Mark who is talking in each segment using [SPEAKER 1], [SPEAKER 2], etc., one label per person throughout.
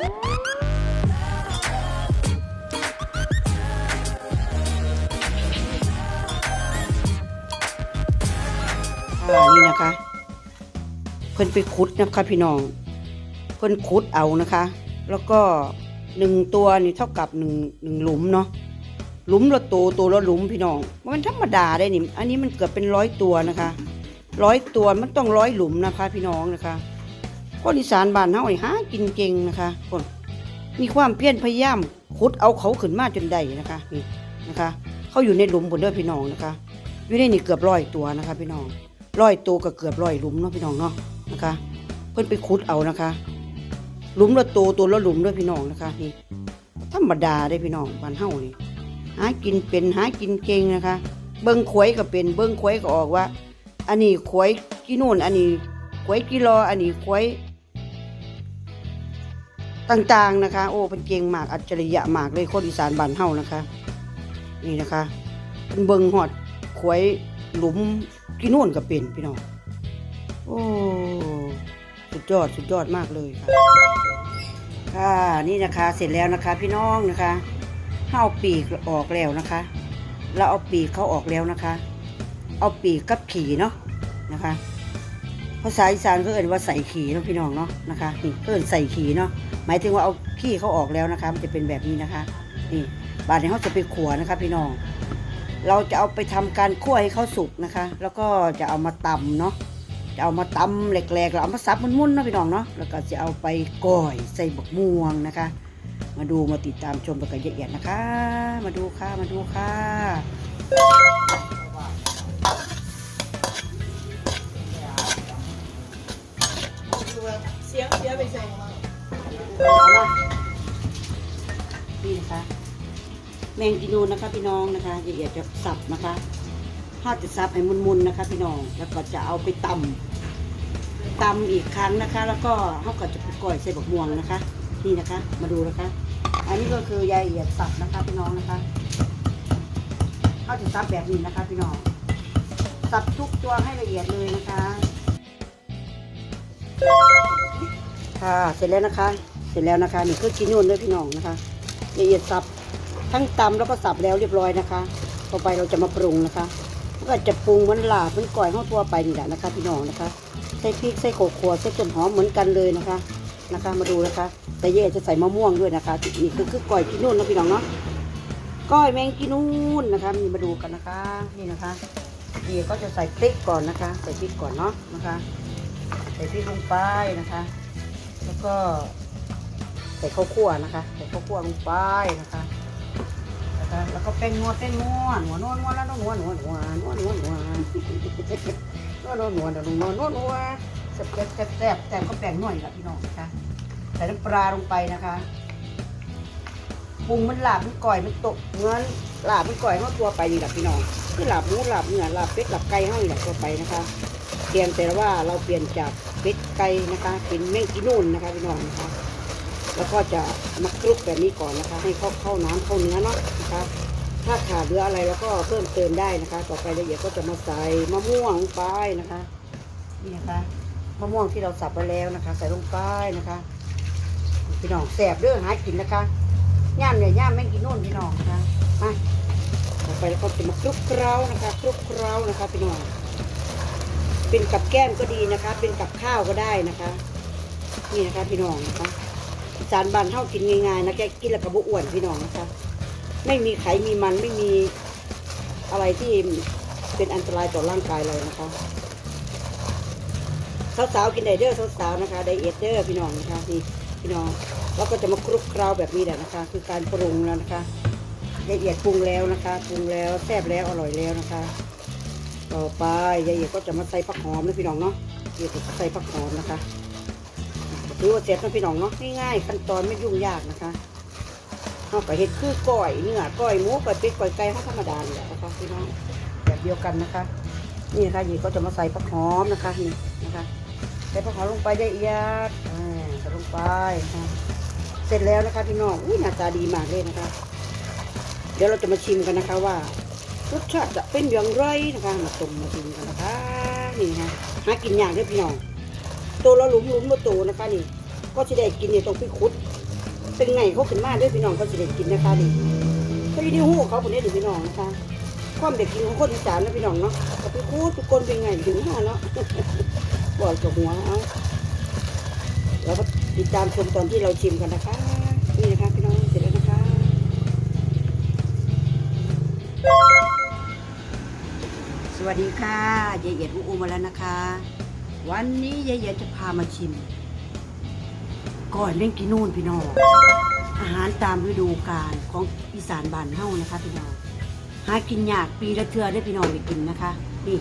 [SPEAKER 1] อ่านี่นะคะ เพิ่นไปขุดนะคะพี่น้อง เพิ่นขุดเอานะคะ แล้วก็หนึ่งตัวนี่เท่ากับหนึ่งหนึ่งหลุมเนาะหลุมละตัวตัวละหลุมพี่น้องมันธรรมดาได้นี่อันนี้มันเกือบเป็นร้อยตัวนะคะร้อยตัวมันต้องร้อยหลุมนะคะ พี่น้องนะคะ คนอีสานบ้านเฮานี่หากินเก่งนะคะคนมีความเพียรพยายามขุดเอาเขาขึ้นมาจนได้นะคะนี่นะคะ เขาอยู่ในหลุมบนเด้อพี่น้องนะคะ อยู่ในนี่เกือบร้อยตัวนะคะ พี่น้องร้อยตัวก็เกือบร้อยหลุมเนาะพี่น้องเนาะนะคะ เพิ่อนไปขุดเอานะคะหลุมละตัวตัวละหลุมเด้วยพี่น้องนะคะ นี่ธรรมดาได้พี่น้องบ้านเฮานี่หากินเป็นหากินเก่งนะคะ เบิ้งขวยก็เป็นเบิ้งขวยก็ออกว่า อันนี้ขวยกี่นู่นอันนี้ขวยกี่รออันนี้ขวย ต่างๆนะคะ โอ้เป็นเก่งมากอัจฉริยะมากเลยคนอีสานบ้านเฮานะคะ นี่นะคะเป็นเบิ้งหอดขวยหลุมกี่นู่นก็เป็นพี่น้องโอ้สุดยอดสุดยอดมากเลยค่ะค่ะนี่นะคะเสร็จแล้วนะคะพี่น้องนะคะเ้าเอาปีกออกแล้วนะคะเราเอาปีกเขาออกแล้วนะคะ เอาปีกกับขี่เนาะนะคะ ภาษาอีสานก็เอ่นว่าใส่ขี่เนาะพี่น้องเนาะนะคะนี่ก็เอ่นใส่ขี่เนาะหมายถึงว่าเอาขี้เขาออกแล้วนะคะ มันจะเป็นแบบนี้นะคะนี่บาดนี้เขาจะไปขัวนะคะ พี่น้อง เราจะเอาไปทำการคั่วให้เขาสุกนะคะ แล้วก็จะเอามาตำเนาะจะเอามาตำแหลกๆแล้วเอามาซับมุนๆเนาะพี่น้องเนาะแล้วก็จะเอาไปก่อยใส่บักม่วงนะคะ มาดูมาติดตามชมกันละเอียดนะคะ มาดูค่ะมาดูค่ะ
[SPEAKER 2] เสี ยงเสียไปใส่
[SPEAKER 1] เอาละนี่นะคะ แมงจีนูนะคะพี่น้องนะคะละเอียดจะสับนะคะถ้าจะสับให้มุนๆนะคะ พี่น้อง แล้วก็จะเอาไปตำตำอีกครั้งนะคะ แล้วก็เขาก็จะไปก่อยใส่บักม่วงนะคะ นี่นะคะ มาดูนะคะ อันนี้ก็คือยายละเอียดสับนะคะ พี่น้องนะคะเขาจะสับแบบนี้นะคะพี่น้อง สับทุกตัวให้ละเอียดเลยนะคะ ค่ะ เสร็จแล้วนะคะ เสร็จแล้วนะคะนี่คือกินนู่นด้วยพี่น้องนะคะละเอียดสับทั้งตำแล้วก็สับแล้วเรียบร้อยนะคะ ต่อไปเราจะมาปรุงนะคะก็จะปรุงเหมันลาบเหมันก่อยข้าวทั่วไปนี่แหละนะคะ พี่น้องนะคะใส่พริกใส่โขกขัวใส่ต้นหอมเหมือนกันเลยนะคะนะคะ มาดูนะคะ แต่เย่จะใส่มะม่วงด้วยนะคะนี่คือคือก่อยกินนู่นนะพี่น้องเนาะก้อยแมงกินนู่นนะคะนี่มาดูกันนะคะนี่นะคะเย่ก็จะใส่พริกก่อนนะคะ ใส่พริกก่อนเนาะนะคะ ใส่พริกลงไปนะคะ ก็ใส่ข้าวคั่วนะคะ ใส่ข้าวคั่วลงไปนะคะนะคะ แล้วก็แป้งนวดแป้งนวดหัวนวดนวดแล้วนวดนวดนวดนวดนวดนวดนวดนวดนวดนวดนวดนวดนวดแซ่บแซ่บแซ่บแซ่บแต่ก็แป้งนวดอีกแล้วพี่น้องนะคะใส่น้ำปลาลงไปนะคะปรุงมันหลาบมันก่อยมันตกเงินหลาบมันก่อยเข้าตัวไปนี่แหละพี่น้องคือหลาบหมูหลาบเนื้อหลาบเป็ดหลาบไก่เข้านี่แหละตัวไปนะคะเพียงแต่ว่าเราเปลี่ยนจาก เป็ดไก่นะคะเป็นแมงกินูนนะคะพี่น้องนะคะ แล้วก็จะมาคลุกแบบนี้ก่อนนะคะ ให้เข้าเข้าน้ำเข้าเนื้อเนาะนะคะ ถ้าขาดเหลืออะไรแล้วก็เพิ่มเติมได้นะคะ ต่อไปละเอียดก็จะมาใส่มะม่วงลงไปนะคะนี่นะคะมะม่วงที่เราสับไปแล้วนะคะ ใส่ลงไปนะคะพี่น้องแสบเรื่องหากินนะคะย่ามเนี่ยย่ามแม่งกินโน่นพี่น้องนะคะมาต่อไปแล้วก็จะมาคลุกเคล้านะคะคลุกเคล้านะคะพี่น้อง เป็นกับแก้มก็ดีนะคะ เป็นกับข้าวก็ได้นะคะ นี่นะคะพี่น้องนะคะสารบานเท่ากินง่ายๆนะแกกินแล้วก็บุอ้วนพี่น้องนะคะ ไม่มีไขมีมันไม่มีอะไรที่เป็นอันตรายต่อร่างกายเรานะคะสาวๆกินไดเดอร์สาวๆนะคะไดเอทเดอร์พี่น้องนะคะนี่พี่น้องเราก็จะมาคลุกเคล้าแบบนี้แหละนะคะ คือการปรุงแล้วนะคะละเอียดปรุงแล้วนะคะปรุงแล้วแซ่บแล้วอร่อยแล้วนะคะ ต่อไปยายเอกก็จะมาใส่ผักหอมนะพี่น้องเนาะยายเอกจะใส่ผักหอมนะคะถือว่าเสร็จนะพี่น้องเนาะง่ายๆขั้นตอนไม่ยุ่งยากนะคะเอาก็เห็ดคือก้อยเนื้อก้อยหมูก้อยเป็ดก้อยไก่เขาธรรมดาเลยนะคะพี่น้องแบบเดียวกันนะคะ นี่นะคะยายก็จะมาใส่ผักหอมนะคะนี่นะคะใส่ผักหอมลงไปยายเอีดอ่าใส่ลงไปเสร็จแล้วนะคะพี่น้องอุ้ยหน้าตาดีมากเลยนะคะ เดี๋ยวเราจะมาชิมกันนะคะว่า รสชาติจะเป็นอย่างไรนะคะมาต้มมาชิมกันนะคะนี่นะหากินยากเด้วยพี่น้องตัวละหลุมหลุมมาโตนะคะนี่ ก็จะได้กินเนี่ยต้องไปขุดเป็นไงเขาขึ้นมาด้วยพี่น้องเขาจะได้กินนะคะดิเขาอยู่ที่หูเขาคนนี้หรือพี่น้องนะคะ ความเด็กกินของคนอีสานนะพี่น้องเนาะก็ไปคูดทุกคนเป็นไงถึงห้าเนาะบอกกับหัวเอาแล้วก็ติดตามชมตอนที่เราชิมกันนะคะ วัสดีค่ะยายเอียดอุอูมาแล้วนะคะ วันนี้ยายเอียดจะพามาชิมก้อยเม่งกินนู่นพี่น้องอาหารตามฤดูกาลของอีสานบ้านเฮานะคะพี่น้องหากินยากปีละเทือได้พี่น้องได้กินนะคะนี่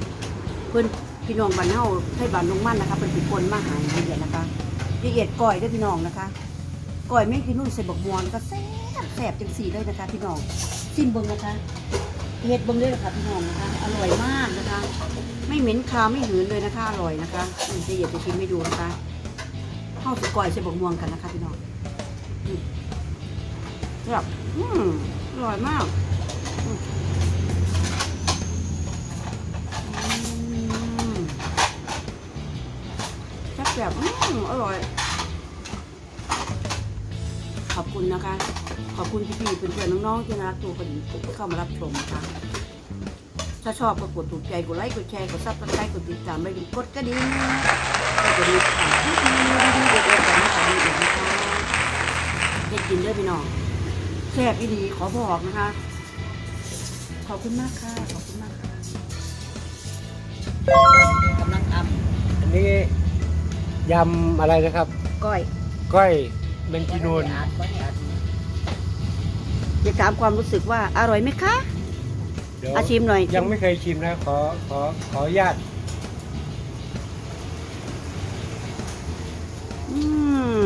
[SPEAKER 1] เพื่อนพี่น้องบ้านเฮาให้บ้านลงมั่นนะคะเป็นปีคนมาหาละเอียดนะคะละเอียดก้อยได้พี่น้องนะคะก้อยแม่กินนู่นใส่บักมวนก็แซ่บแซ่บจังสีเลยนะคะ พี่น้องชิมเบิ่งนะคะ เฮ็ดเบิ่งเลยนะคะพี่น้องนะคะ อร่อยมากนะคะ ไม่เหม็นคาวไม่หืนเลยนะคะอร่อยนะคะนี่ละเอียดจะชิมให้ดูนะคะข้าวสุกก้อยใส่บกม่วงกันนะคะพี่น้องแบบอืมอร่อยมากแบบอืมอร่อย อบคุณนะคะ ขอบคุณพี่ๆเพื่อนๆน้องๆที่น่ารักตัวคนที่เข้ามารับชมนะคะถ้าชอบก็กดถูกใจกดไลค์กดแชร์กดซับสไครต์กดติดตามไปถึงกดกระดิ่งก็จะมีข่าวที่ดีๆเด็ดๆแบบนี้ของดีอีกนะคะเด็ดกินเด้อพี่น้องแซ่บอีดีขอบอกนะคะ ขอบคุณมากค่ะขอบคุณมากค่ะ
[SPEAKER 2] กำลังท
[SPEAKER 3] อันนี้ยำอะไรนะครับ
[SPEAKER 1] ก้อย
[SPEAKER 3] ก้อย เมงำกินูน
[SPEAKER 2] อาดไว้อาด
[SPEAKER 1] อยากถามความรู้สึกว่าอร่อยไหมคะ
[SPEAKER 3] เดี๋ยว
[SPEAKER 1] อาชิมหน่อย
[SPEAKER 3] ยังไม่เคยชิมนะ ขอขอขออนุญาต
[SPEAKER 1] อื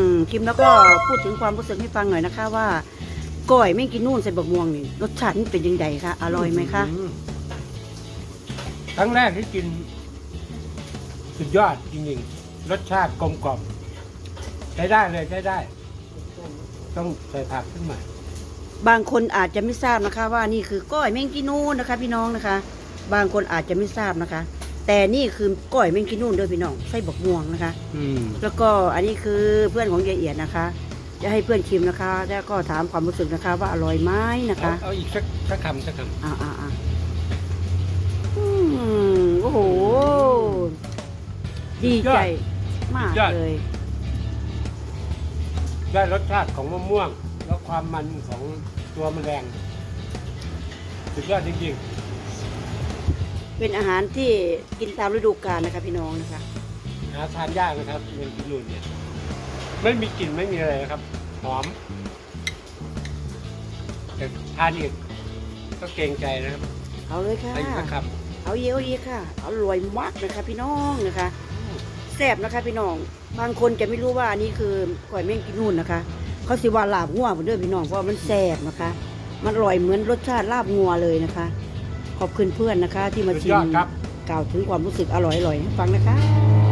[SPEAKER 1] มชิมแล้วก็พูดถึงความรู้สึกให้ฟังหน่อยนะคะว่าก้อยไม่กินนู่นใส่บักม่วงนี่รสชาติมันเป็นยังไงคะอร่อยไหมคะ
[SPEAKER 3] อืครั้งแรกที่กิน สุดยอดจริงๆรสชาติกลมกล่อมใช้ได้เลยใช้ได้ ต้องใส่ผักขึ้นมา
[SPEAKER 1] บางคนอาจจะไม่ทราบนะคะ ว่านี่คือก้อยแมงกินูนนะคะ พี่น้องนะคะ บางคนอาจจะไม่ทราบนะคะ แต่นี่คือก้อยแมงกินูนเด้อพี่น้องใส่บักม่วงนะคะ
[SPEAKER 3] อืม
[SPEAKER 1] แล้วก็อันนี้คือเพื่อนของยายเอียดนะคะ จะให้เพื่อนชิมนะคะ แล้วก็ถามความรู้สึกนะคะ ว่าอร่อยไหมนะ
[SPEAKER 3] เอา
[SPEAKER 1] คะ
[SPEAKER 3] เอาอีกสักสักคำสักค
[SPEAKER 1] อ่าอ่าอ่าอืมโอ้โห ดีใจมากเลยำ
[SPEAKER 3] ได้รสชาติของมะม่วง แล้วความมันของตัวแมลงสุดยอดจริง
[SPEAKER 1] เป็นอาหารที่กินตามฤดูกาลนะคะพี่น้องนะคะ
[SPEAKER 3] ๆ หาทานยากนะครับเมงกินูนเนี่ย ไม่มีกลิ่นไม่มีอะไรนะครับ หอมแต่ทานอีกก็เกรงใจนะครับ
[SPEAKER 1] เอาเลยค่ะ
[SPEAKER 3] ไอ้สักค
[SPEAKER 1] เอาเยอะอีกค่ะเอารวยมากนะคะพี่น้องนะคะแซ่บนะคะพี่น้อง บางคนจะไม่รู้ว่าอันนี้คือก๋วยเม่งกินนู่นนะคะ เขาสิว่าลาบงัวเหมือนเดิมพี่น้องเพราะว่ามันแซ่บนะคะ มันอร่อยเหมือนรสชาติลาบงัวเลยนะคะ ขอบคุณเพื่อนนะคะ ที่ำมา
[SPEAKER 3] สุด
[SPEAKER 1] ชิ
[SPEAKER 3] ยอ
[SPEAKER 1] ม
[SPEAKER 3] ดครับ
[SPEAKER 1] กล่าวถึงความรู้สึกอร่อยๆให้ฟังนะคะ